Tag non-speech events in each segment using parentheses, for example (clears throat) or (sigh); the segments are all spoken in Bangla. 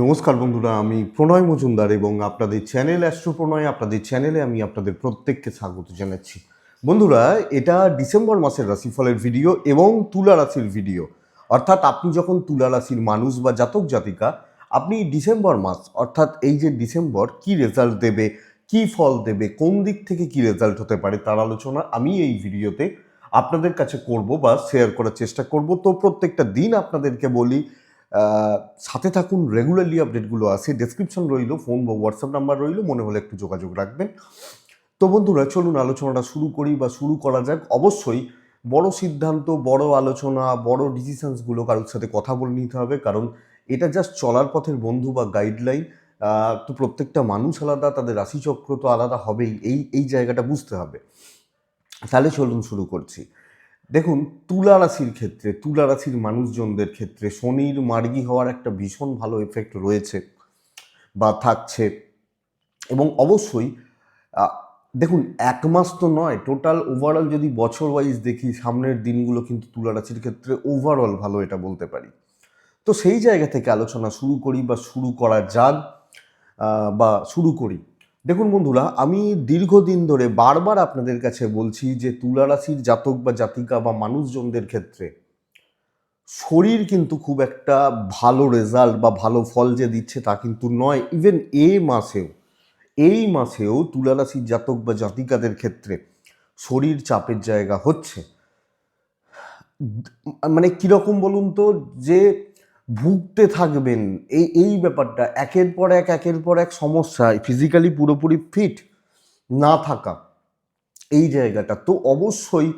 নমস্কার বন্ধুরা, আমি প্রণয় মজুমদার এবং আপনাদের চ্যানেল অ্যাস্ট্রো প্রণয়, আপনাদের চ্যানেলে আমি আপনাদের প্রত্যেককে স্বাগত জানাচ্ছি। বন্ধুরা, এটা ডিসেম্বর মাসের রাশিফলের ভিডিও এবং তুলা রাশির ভিডিও। অর্থাৎ আপনি যখন তুলা রাশির মানুষ বা জাতক জাতিকা, আপনি ডিসেম্বর মাস, অর্থাৎ এই যে ডিসেম্বর, কি রেজাল্ট দেবে, কি ফল দেবে, কোন দিক থেকে কি রেজাল্ট হতে পারে তার আলোচনা আমি এই ভিডিওতে আপনাদের কাছে করব বা শেয়ার করার চেষ্টা করব। তো প্রত্যেকটা দিন আপনাদেরকে বলি সাথে থাকুন রেগুলারলি আপডেটগুলো আছে ডেসক্রিপশন রইল ফোন বা হোয়াটসঅ্যাপ নাম্বার রইল, মনে হলে একটু যোগাযোগ রাখবেন। তো বন্ধুরা, চলুন আলোচনাটা শুরু করি বা শুরু করা যাক। অবশ্যই বড় সিদ্ধান্ত, বড় আলোচনা, বড় ডিসিশনসগুলো কারোর সাথে কথা বলে নিতে হবে, কারণ এটা জাস্ট চলার পথের বন্ধু বা গাইডলাইন তো প্রত্যেকটা মানুষ আলাদা, তাদের রাশিচক্র তো আলাদা হবেই, এই এই জায়গাটা বুঝতে হবে। তাহলে চলুন শুরু করছি। দেখুন, তুলা রাশির ক্ষেত্রে, তুলা রাশির মানুষজনদের ক্ষেত্রে শনির মার্গী হওয়ার একটা ভীষণ ভালো এফেক্ট রয়েছে বা থাকছে। এবং অবশ্যই দেখুন, এক মাস তো নয় টোটাল ওভারঅল যদি বছর ওয়াইজ দেখি, সামনের দিনগুলো কিন্তু তুলা রাশির ক্ষেত্রে ওভারঅল ভালো এটা বলতে পারি। তো সেই জায়গা থেকে আলোচনা শুরু করি বা শুরু করা যাক বা শুরু করি। দেখুন বন্ধুরা, আমি দীর্ঘদিন ধরে বারবার আপনাদের কাছে বলছি যে তুলা রাশির জাতক বা জাতিকা বা মানুষজনদের ক্ষেত্রে শরীর কিন্তু খুব একটা ভালো রেজাল্ট বা ভালো ফল যে দিচ্ছে তা কিন্তু নয়। ইভেন এ মাসেও, এই মাসেও তুলা রাশির জাতক বা জাতিকাদের ক্ষেত্রে শরীর চাপের জায়গা হচ্ছে। মানে কীরকম বলুন তো যে ভুগতে থাকবেন। এই এই ব্যাপারটা, একের পর এক, একের পর এক সমস্যা ফিজিক্যালি পুরোপুরি ফিট না থাকা, এই জায়গাটা। তো অবশ্যই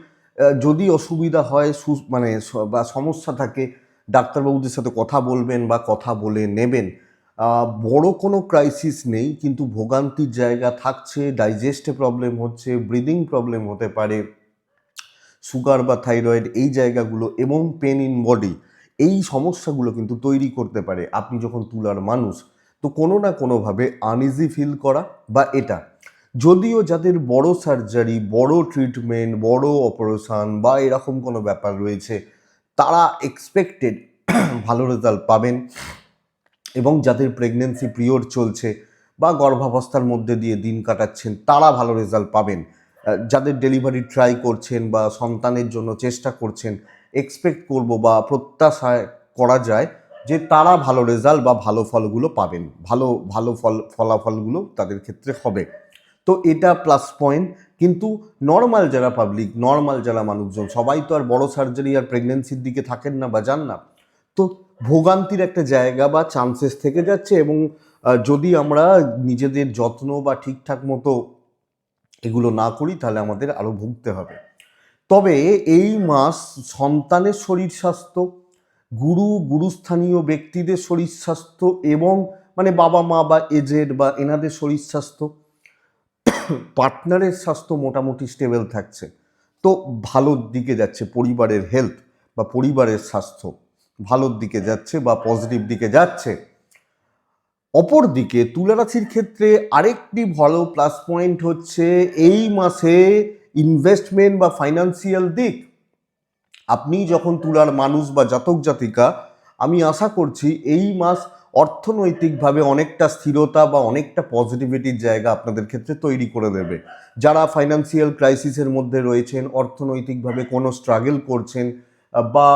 যদি অসুবিধা হয়, সু- মানে বা সমস্যা থাকে, ডাক্তারবাবুদের সাথে কথা বলবেন বা কথা বলে নেবেন। বড় কোনো ক্রাইসিস নেই, কিন্তু ভোগান্তির জায়গা থাকছে ডাইজেস্টে প্রবলেম হচ্ছে ব্রিদিং প্রবলেম হতে পারে সুগার বা থাইরয়েড এই জায়গাগুলো এবং পেন ইন বডি এই সমস্যাগুলো কিন্তু তৈরি করতে পারে আপনি যখন তুলার মানুষ, তো কোনো না কোনোভাবে আনইজি ফিল করা বা এটা। যদিও যাদের বড় সার্জারি বড় ট্রিটমেন্ট বড় অপারেশন বা এরকম কোনো ব্যাপার রয়েছে, তারা এক্সপেক্টেড (clears throat) ভালো রেজাল্ট পাবেন এবং যাদের প্রেগনেন্সি পিরিয়ড চলছে বা গর্ভাবস্থার মধ্যে দিয়ে দিন কাটাচ্ছেন, তারা ভালো রেজাল্ট পাবেন। যাদের ডেলিভারি ট্রাই করছেন বা সন্তানের জন্য চেষ্টা করছেন এক্সপেক্ট করব বা প্রত্যাশা করা যায় যে তারা ভালো রেজাল্ট বা ভালো ফলগুলো পাবেন। ভালো ভালো ফল, ফলাফলগুলো তাদের ক্ষেত্রে হবে। তো এটা প্লাস পয়েন্ট কিন্তু নর্মাল যারা পাবলিক নর্মাল যারা মানুষজন, সবাই তো আর বড় সার্জারি আর প্রেগনেন্সির দিকে থাকেন না বা যান না। তো ভোগান্তির একটা জায়গা বা চান্সেস থেকে যাচ্ছে এবং যদি আমরা নিজেদের যত্ন বা ঠিকঠাক মতো এগুলো না করি, তাহলে আমাদের আরও ভুগতে হবে। তবে এই মাস সন্তানের শরীর স্বাস্থ্য, গুরু, গুরুস্থানীয় ব্যক্তিদের শরীর স্বাস্থ্য এবং মানে বাবা মা বা এজেড বা এনাদের শরীর স্বাস্থ্য, পার্টনারের স্বাস্থ্য মোটামুটি স্টেবল থাকছে। তো ভালোর দিকে যাচ্ছে পরিবারের হেলথ বা পরিবারের স্বাস্থ্য। ভালোর দিকে যাচ্ছে বা পজিটিভ দিকে যাচ্ছে। অপর দিকে তুলা ক্ষেত্রে আরেকটি ভালো প্লাস পয়েন্ট হচ্ছে এই মাসে ইনভেস্টমেন্ট বা ফাইন্যান্সিয়াল দিক, আপনি যখন তুলার মানুষ বা জাতক জাতিকা, আমি আশা করছি এই মাস অর্থনৈতিকভাবে অনেকটা স্থিরতা বা অনেকটা পজিটিভিটির জায়গা আপনাদের ক্ষেত্রে তৈরি করে দেবে। যারা ফাইন্যান্সিয়াল ক্রাইসিসের মধ্যে রয়েছেন, অর্থনৈতিকভাবে কোনো স্ট্রাগল করছেন, বা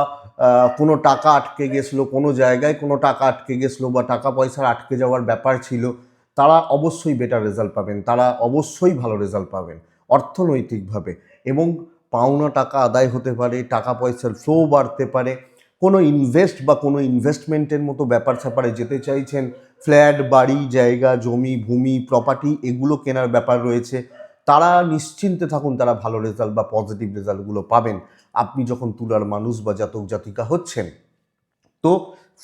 কোনো টাকা আটকে গেছিল, কোনো জায়গায় কোনো টাকা আটকে গেছিল বা টাকা পয়সার আটকে যাওয়ার ব্যাপার ছিল, তারা অবশ্যই বেটার রেজাল্ট পাবেন, তারা অবশ্যই ভালো রেজাল্ট পাবেন। অর্থনৈতিকভাবে এবং পাওনা টাকা আদায় হতে পারে, টাকা পয়সার ফ্লো বাড়তে পারে, কোনো ইনভেস্ট বা কোনো ইনভেস্টমেন্টের মতো ব্যাপার স্যাপারে যেতে চাইছেন ফ্ল্যাট বাড়ি, জায়গা, জমি, ভূমি প্রপার্টি এগুলো কেনার ব্যাপার রয়েছে, তারা নিশ্চিন্তে থাকুন তারা ভালো রেজাল্ট বা পজিটিভ রেজাল্টগুলো পাবেন। আপনি যখন তুলার মানুষ বা জাতক জাতিকা হচ্ছেন, তো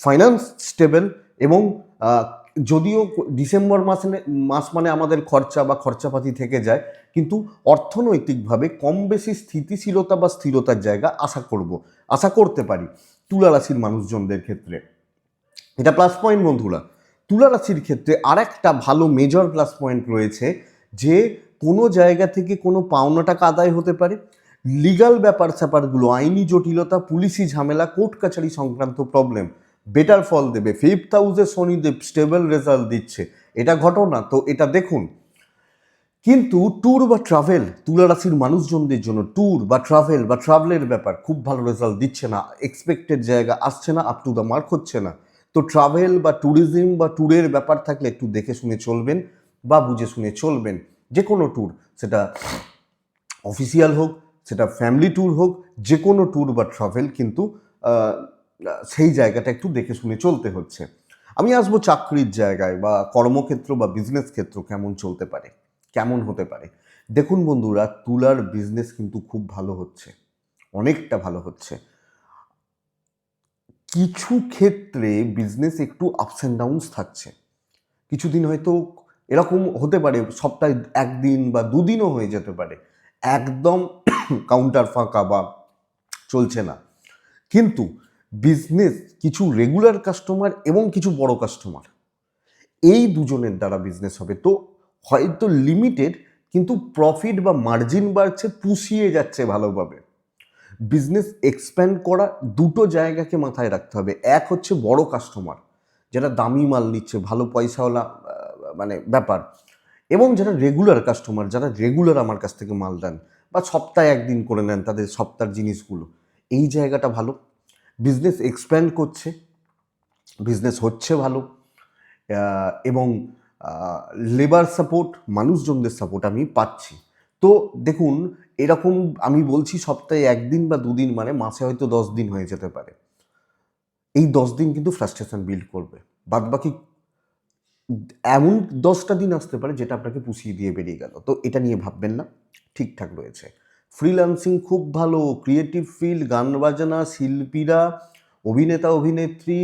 ফাইন্যান্স স্টেবল এবং যদিও ডিসেম্বর মাসে মাস মানে আমাদের খরচা বা খরচাপাতি থেকে যায়, কিন্তু অর্থনৈতিকভাবে কম বেশি স্থিতিশীলতা বা স্থিরতার জায়গা আশা করব, আশা করতে পারি তুলা রাশির মানুষজনদের ক্ষেত্রে। এটা প্লাস পয়েন্ট বন্ধুরা, তুলা রাশির ক্ষেত্রে আরেকটা ভালো মেজর প্লাস পয়েন্ট রয়েছে যে কোনো জায়গা থেকে কোনো পাওনা টাকা আদায় হতে পারে। লিগাল ব্যাপার স্যাপারগুলো আইনি জটিলতা, পুলিশি ঝামেলা কোর্ট কাছারি সংক্রান্ত প্রবলেম বেটার ফল দেবে। ফিফথ হাউসে শনিদেব স্টেবল রেজাল্ট দিচ্ছে। এটা ঘটনা, তো এটা দেখুন। কিন্তু ট্যুর বা ট্রাভেল, তুলা রাশির মানুষজনদের জন্য ট্যুর বা ট্রাভেল বা ট্রাভেলের ব্যাপার খুব ভালো রেজাল্ট দিচ্ছে না। এক্সপেক্টেড জায়গা আসছে না আপ টু দ্য মার্ক হচ্ছে না। তো ট্রাভেল বা ট্যুরিজম বা ট্যুরের ব্যাপার থাকলে একটু দেখে শুনে চলবেন বা বুঝে শুনে চলবেন। যে কোনো ট্যুর, সেটা অফিসিয়াল হোক, সেটা ফ্যামিলি ট্যুর হোক যে কোনো ট্যুর বা ট্রাভেল কিন্তু সেই জায়গাটা একটু দেখে শুনে চলতে হচ্ছে। আমি আসব চাকরির জায়গায় বা কর্মক্ষেত্র বা বিজনেস ক্ষেত্র কেমন চলতে পারে? কেমন হতে পারে? দেখুন বন্ধুরা, তুলার বিজনেস কিন্তু খুব ভালো হচ্ছে, অনেকটা ভালো হচ্ছে। কিছু ক্ষেত্রে বিজনেস একটু আপস অ্যান্ড ডাউনস থাকছে। কিছুদিন হয়তো এরকম হতে পারে, সপ্তাহে একদিন বা দুদিনও হয়ে যেতে পারে। একদম (coughs) কাউন্টার ফাঁকা বা চলছে না। কিন্তু বিজনেস কিছু রেগুলার কাস্টমার এবং কিছু বড় কাস্টমার এই দুজনের দ্বারা বিজনেস হবে। তো হয়তো লিমিটেড কিন্তু প্রফিট বা মার্জিন বাড়ছে, পুষিয়ে যাচ্ছে ভালোভাবে। বিজনেস এক্সপ্যান্ড করা দুটো জায়গাকে মাথায় রাখতে হবে। এক হচ্ছে বড় কাস্টমার যারা দামি মাল নিচ্ছে, ভালো পয়সাওয়ালা মানে ব্যাপার। এবং যারা রেগুলার কাস্টমার যারা রেগুলার আমার কাছ থেকে মাল দেন বা সপ্তাহে একদিন করে নেন তাদের সপ্তাহের জিনিসগুলো। এই জায়গাটা ভালো। বিজনেস এক্সপ্যান্ড করছে বিজনেস হচ্ছে ভালো এবং লেবার সাপোর্ট মানুষজনদের সাপোর্ট আমি পাচ্ছি। তো দেখুন, এরকম আমি বলছি সপ্তাহে একদিন বা দুদিন মানে মাসে হয়তো দশ দিন হয়ে যেতে পারে। এই দশ দিন কিন্তু ফ্রাস্ট্রেশন বিল্ড করবে। বাদ বাকি এমন দশটা দিন আসতে পারে যেটা আপনাকে পুষিয়ে দিয়ে বেরিয়ে গেল। তো এটা নিয়ে ভাববেন না, ঠিকঠাক রয়েছে। ফ্রিল্যান্সিং খুব ভালো ক্রিয়েটিভ ফিল্ড গান বাজানা, শিল্পীরা, অভিনেতা, অভিনেত্রী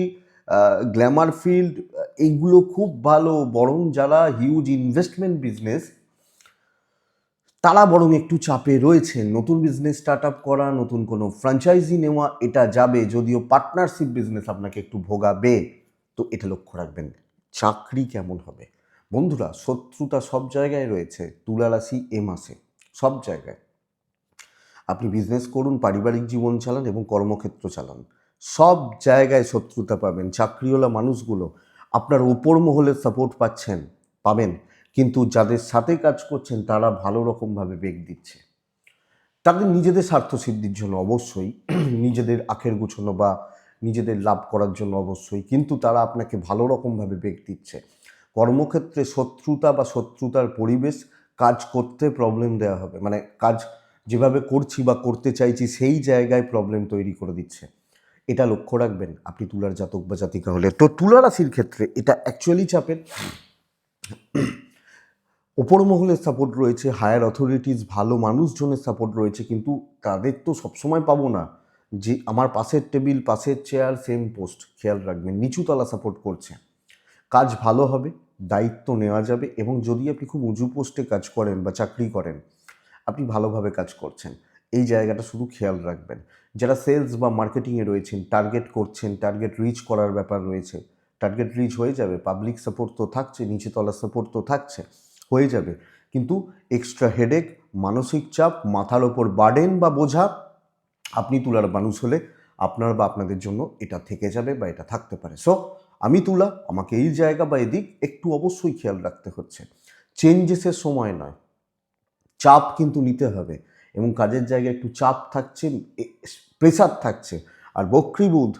গ্ল্যামার ফিল্ড এইগুলো খুব ভালো, বরং যারা হিউজ ইনভেস্টমেন্ট বিজনেস তারা বরং একটু চাপে রয়েছে নতুন বিজনেস স্টার্ট আপ করা, নতুন কোনো ফ্র্যাঞ্চাইজি নেওয়া, এটা যাবে, যদিও পার্টনারশিপ বিজনেস আপনাকে একটু ভোগাবে। তো এটা লক্ষ্য রাখবেন, চাকরি কেমন হবে? বন্ধুরা, শত্রুতা সব জায়গায় রয়েছে তুলা রাশি এ মাসে, সব জায়গায়। আপনি বিজনেস করুন, পারিবারিক জীবন চালান এবং কর্মক্ষেত্র চালান। সব জায়গায় শত্রুতা পাবেন, চাকরিওয়ালা মানুষগুলো আপনার ওপর মহলের সাপোর্ট পাচ্ছেন, পাবেন। কিন্তু যাদের সাথে কাজ করছেন, তারা ভালো রকমভাবে বেগ দিচ্ছে। তাদের নিজেদের স্বার্থ সিদ্ধির জন্য অবশ্যই, (clears throat) নিজেদের আখের গুছানো বা নিজেদের লাভ করার জন্য অবশ্যই, কিন্তু তারা আপনাকে ভালো রকমভাবে বেগ দিচ্ছে। কর্মক্ষেত্রে শত্রুতা বা শত্রুতার পরিবেশ কাজ করতে প্রবলেম দেওয়া হবে। মানে কাজ যেভাবে করছি বা করতে চাইছি, সেই জায়গায় প্রবলেম তৈরি করে দিচ্ছে। এটা লক্ষ্য রাখবেন, আপনি তুলার জাতক বা জাতিকা হলে। তো তুলা রাশির ক্ষেত্রে এটা অ্যাকচুয়ালি চাপের। ওপর মহলের সাপোর্ট রয়েছে হায়ার অথরিটিস ভালো মানুষজনের সাপোর্ট রয়েছে, কিন্তু তাদের তো সবসময় পাবো না। যে আমার পাশের টেবিল পাশের চেয়ার সেম পোস্ট খেয়াল রাখবেন নিচুতলা সাপোর্ট করছে। কাজ ভালো হবে, দায়িত্ব নেওয়া যাবে, এবং যদি আপনি খুব উঁচু পোস্টে কাজ করেন বা চাকরি করেন আপনি ভালোভাবে কাজ করছেন। এই জায়গাটা শুধু খেয়াল রাখবেন। যারা সেলস বা মার্কেটিংয়ে রয়েছেন টার্গেট করছেন টার্গেট রিচ করার ব্যাপার রয়েছে টার্গেট রিচ হয়ে যাবে পাবলিক সাপোর্ট তো থাকছে নিচে তলার সাপোর্ট তো থাকছে, হয়ে যাবে। কিন্তু এক্সট্রা হেডেক মানসিক চাপ, মাথার ওপর বার্ডেন বা বোঝা, আপনি তুলার মানুষ হলে আপনার বা আপনাদের জন্য এটা থেকে যাবে বা এটা থাকতে পারে। সো আমি তুলা, আমাকে এই জায়গা বা এদিক একটু অবশ্যই খেয়াল রাখতে হচ্ছে। চেঞ্জেসের সময় নয়। চাপ কিন্তু নিতে হবে এবং কাজের জায়গায় একটু চাপ থাকছে প্রেসার থাকছে। আর বক্রীবোধ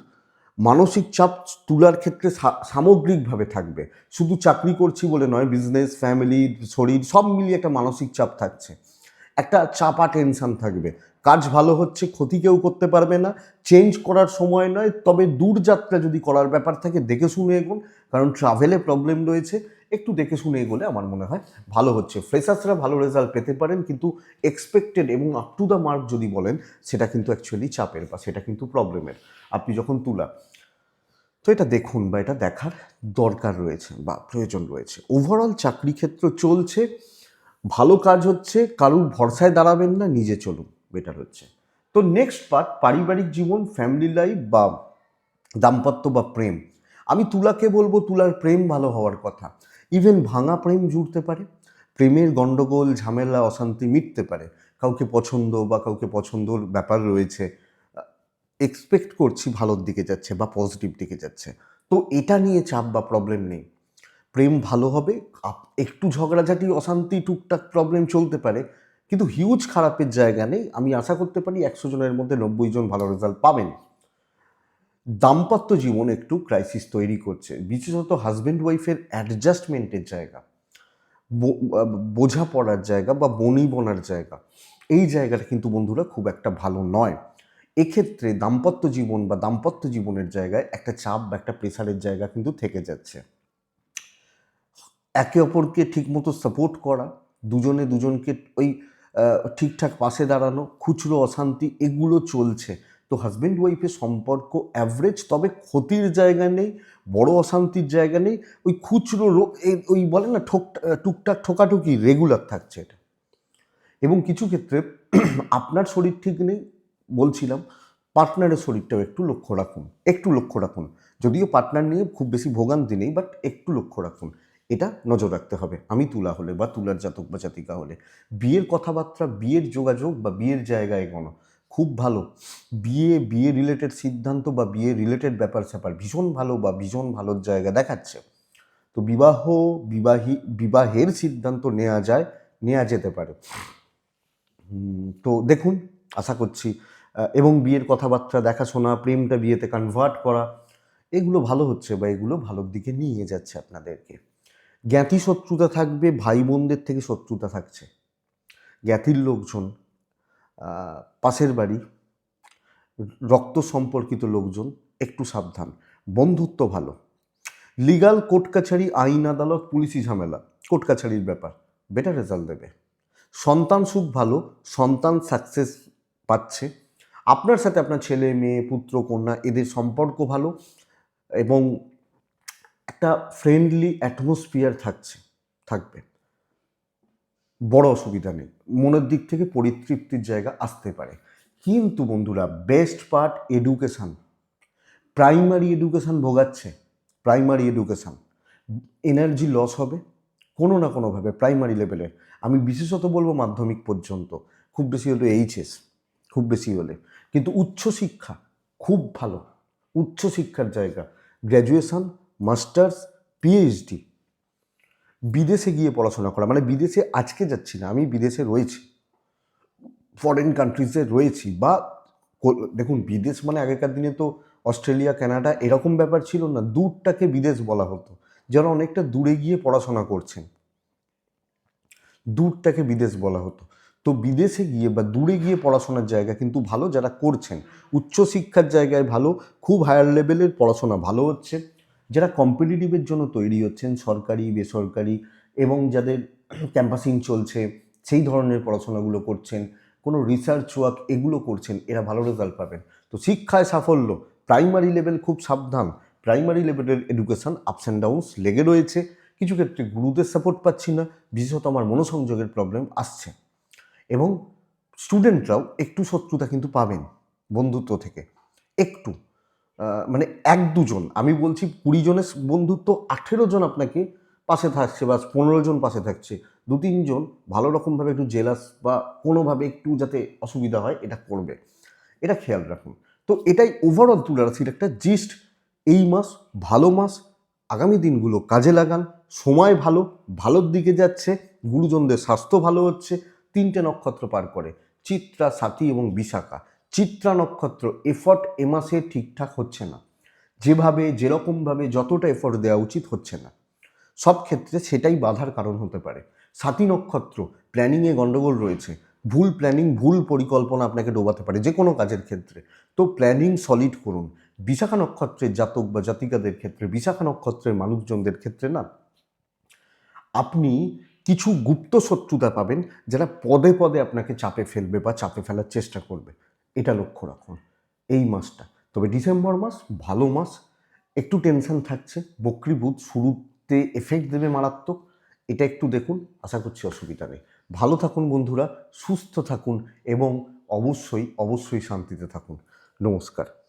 মানসিক চাপ তুলার ক্ষেত্রে সামগ্রিকভাবে থাকবে। শুধু চাকরি করছি বলে নয় বিজনেস ফ্যামিলি শরীর সব মিলিয়ে একটা মানসিক চাপ থাকছে। একটা চাপা টেনশান থাকবে। কাজ ভালো হচ্ছে, ক্ষতি কেউ করতে পারবে না। চেঞ্জ করার সময় নয়, তবে দূরযাত্রা যদি করার ব্যাপার থাকে, দেখে শুনে এগোন। কারণ ট্রাভেলে প্রবলেম রয়েছে, একটু দেখে শুনে এগোলে আমার মনে হয় ভালো হচ্ছে। ফ্রেশার্সরা ভালো রেজাল্ট পেতে পারেন, কিন্তু এক্সপেক্টেড এবং আপ টু দ্য মার্ক যদি বলেন, সেটা কিন্তু অ্যাকচুয়ালি চাপের বা সেটা কিন্তু প্রবলেমের আপনি যখন তুলা, তো এটা দেখুন বা এটা দেখার দরকার রয়েছে বা প্রয়োজন রয়েছে। ওভারঅল চাকরি ক্ষেত্র চলছে, ভালো কাজ হচ্ছে, কারুর ভরসায় দাঁড়াবেন না, নিজে চলুন। বেটার হচ্ছে। তো নেক্সট পার্ট পারিবারিক জীবন ফ্যামিলি লাইফ বা দাম্পত্য বা প্রেম। আমি তুলাকে বলব, তুলার প্রেম ভালো হওয়ার কথা। ইভেন ভাঙা প্রেম জুড়তে পারে, প্রেমের গণ্ডগোল ঝামেলা, অশান্তি মিটতে পারে। কাউকে পছন্দ বা কাউকে পছন্দর ব্যাপার রয়েছে এক্সপেক্ট করছি ভালোর দিকে যাচ্ছে বা পজিটিভ দিকে যাচ্ছে। তো এটা নিয়ে চাপ বা প্রবলেম নেই। প্রেম ভালো হবে একটু ঝগড়াঝাটি, অশান্তি, টুকটাক প্রবলেম চলতে পারে কিন্তু হিউজ খারাপের জায়গা নেই। আমি আশা করতে পারি একশো জনের মধ্যে নব্বই জন ভালো রেজাল্ট পাবেন। দাম্পত্য জীবন একটু ক্রাইসিস তৈরি করছে। বিশেষত হাজব্যান্ড ওয়াইফের অ্যাডজাস্টমেন্টের জায়গা। বোঝাপড়ার জায়গা বা বনি বনার জায়গা। এই জায়গাটা কিন্তু বন্ধুরা খুব একটা ভালো নয়। এক্ষেত্রে দাম্পত্য জীবন বা দাম্পত্য জীবনের জায়গায় একটা চাপ বা একটা প্রেসারের জায়গা কিন্তু থেকে যাচ্ছে। একে অপরকে ঠিকমতো সাপোর্ট করা, দুজনে দুজনকে ওই ঠিকঠাক পাশে দাঁড়ানো, খুচরো অশান্তি, এগুলো চলছে। তো হাজব্যান্ড ওয়াইফের সম্পর্ক অ্যাভারেজ তবে ক্ষতির জায়গা নেই, বড় অশান্তির জায়গা নেই। ওই খুচরো ওই বলে না, ঠোক, টুকটাক ঠোকাঠুকি রেগুলার থাকছে এটা। এবং কিছু ক্ষেত্রে (clears throat) আপনার শরীর ঠিক নেই, বলছিলাম পার্টনারের শরীরটাও একটু লক্ষ্য রাখুন, একটু লক্ষ্য রাখুন। যদিও পার্টনার নিয়ে খুব বেশি ভোগান্তি নেই বাট একটু লক্ষ্য রাখুন। এটা নজর রাখতে হবে। আমি তুলা হলে বা তুলার জাতক বা জাতিকা হলে। বিয়ের কথাবার্তা, বিয়ের যোগাযোগ বা বিয়ের জায়গায় কোনো খুব ভালো। বিয়ে বিয়ে রিলেটেড সিদ্ধান্ত বা বিয়ে রিলেটেড ব্যাপার স্যাপার ভীষণ ভালো বা ভীষণ ভালোর জায়গা দেখাচ্ছে। তো বিবাহ, বিবাহী, বিবাহের সিদ্ধান্ত নেওয়া যায় নেওয়া যেতে পারে। তো দেখুন, আশা করছি এবং বিয়ের কথাবার্তা, দেখাশোনা, প্রেমটা বিয়েতে কনভার্ট করা, এগুলো ভালো হচ্ছে বা এগুলো ভালোর দিকে নিয়ে যাচ্ছে আপনাদেরকে। জ্ঞাতি শত্রুতা থাকবে ভাই বোনদের থেকে শত্রুতা থাকছে। জ্ঞাতির লোকজন পাশের বাড়ি, রক্ত সম্পর্কিত লোকজন, একটু সাবধান। বন্ধুত্ব ভালো। লিগাল কোর্ট কাছারি, আইন আদালত, পুলিশি ঝামেলা, কোর্ট কাছারির ব্যাপার। বেটার রেজাল্ট দেবে। সন্তান সুখ ভালো, সন্তান সাকসেস পাচ্ছে। আপনার সাথে আপনার ছেলে, মেয়ে, পুত্র, কন্যা, এদের সম্পর্ক ভালো এবং একটা ফ্রেন্ডলি অ্যাটমসফিয়ার থাকছে, থাকবে। বড় অসুবিধা নেই। মনের দিক থেকে পরিতৃপ্তির জায়গা আসতে পারে। কিন্তু বন্ধুরা best part education primary education ভোগাচ্ছে। প্রাইমারি এডুকেশান এনার্জি লস হবে, কোনো না কোনোভাবে প্রাইমারি লেভেলে আমি বিশেষত বলব মাধ্যমিক পর্যন্ত। খুব বেশি হলে এইচএস খুব বেশি হলে। কিন্তু উচ্চশিক্ষা খুব ভালো। উচ্চশিক্ষার জায়গা। গ্র্যাজুয়েশন মাস্টার্স পিএইচডি বিদেশে গিয়ে পড়াশোনা করা। মানে বিদেশে আজকে যাচ্ছি না, আমি বিদেশে রয়েছি। ফরেন কান্ট্রিজে রয়েছি বা দেখুন, বিদেশ মানে আগেকার দিনে তো অস্ট্রেলিয়া, কানাডা এরকম ব্যাপার ছিল না, দূরটাকে বিদেশ বলা হতো। যারা অনেকটা দূরে গিয়ে পড়াশোনা করছেন, দূরটাকে বিদেশ বলা হতো। তো বিদেশে গিয়ে বা দূরে গিয়ে পড়াশোনার জায়গা কিন্তু ভালো যারা করছেন। উচ্চশিক্ষার জায়গায় ভালো, খুব হায়ার লেভেলের পড়াশোনা ভালো হচ্ছে। যারা কম্পিটিটিভের জন্য তৈরি হচ্ছেন, সরকারি, বেসরকারি এবং যাদের ক্যাম্পাসিং চলছে, সেই ধরনের পড়াশোনাগুলো করছেন, কোনো রিসার্চ ওয়ার্ক এগুলো করছেন, এরা ভালো রেজাল্ট পাবেন। তো শিক্ষায় সাফল্য প্রাইমারি লেভেল খুব সাবধান। প্রাইমারি লেভেলের এডুকেশন আপস অ্যান্ড ডাউনস লেগে রয়েছে। কিছু ক্ষেত্রে গুরুদের সাপোর্ট পাচ্ছি না, বিশেষত আমার মনোসংযোগের প্রবলেম আসছে। এবং স্টুডেন্টরাও একটু শত্রুতা কিন্তু পাবেন, বন্ধুত্ব থেকে। একটু মানে এক দুজন। আমি বলছি কুড়ি জনের বন্ধুত্ব, আঠেরো জন আপনাকে পাশে থাকছে বা পনেরো জন পাশে থাকছে। দু তিনজন ভালো রকমভাবে একটু জেলাস বা কোনোভাবে একটু যাতে অসুবিধা হয়, এটা করবে। এটা খেয়াল রাখুন। তো এটাই ওভারঅল তুলে রাশির একটা জিস্ট এই মাস ভালো মাস, আগামী দিনগুলো কাজে লাগান, সময় ভালো, ভালোর দিকে যাচ্ছে, গুরুজনদের স্বাস্থ্য ভালো হচ্ছে, তিনটে নক্ষত্র পার করে, চিত্রা, সাথী এবং বিশাখা। চিত্রা নক্ষত্র এফর্ট এ মাসে ঠিকঠাক হচ্ছে না। যেভাবে, যেরকমভাবে যতটা এফর্ট দেওয়া উচিত হচ্ছে না। সব ক্ষেত্রে সেটাই বাধার কারণ হতে পারে। সাতী নক্ষত্র প্ল্যানিংয়ে গণ্ডগোল রয়েছে। ভুল প্ল্যানিং ভুল পরিকল্পনা আপনাকে ডোবাতে পারে যে কোনো কাজের ক্ষেত্রে। তো প্ল্যানিং সলিড করুন। বিশাখা নক্ষত্রের জাতক বা জাতিকাদের ক্ষেত্রে, বিশাখা নক্ষত্রের মানুষজনদের ক্ষেত্রে না। আপনি কিছু গুপ্ত শত্রুতা পাবেন যারা পদে পদে আপনাকে চাপে ফেলবে বা চাপে ফেলার চেষ্টা করবে। এটা লক্ষ্য রাখুন। এই মাসটা, তবে ডিসেম্বর মাস ভালো মাস, একটু টেনশন থাকছে, বকরি বুধ শুরুতে এফেক্ট দেবে মারাত্মক, এটা একটু দেখুন, আশা করছি অসুবিধা নেই। ভালো থাকুন বন্ধুরা, সুস্থ থাকুন এবং অবশ্যই অবশ্যই শান্তিতে থাকুন। নমস্কার।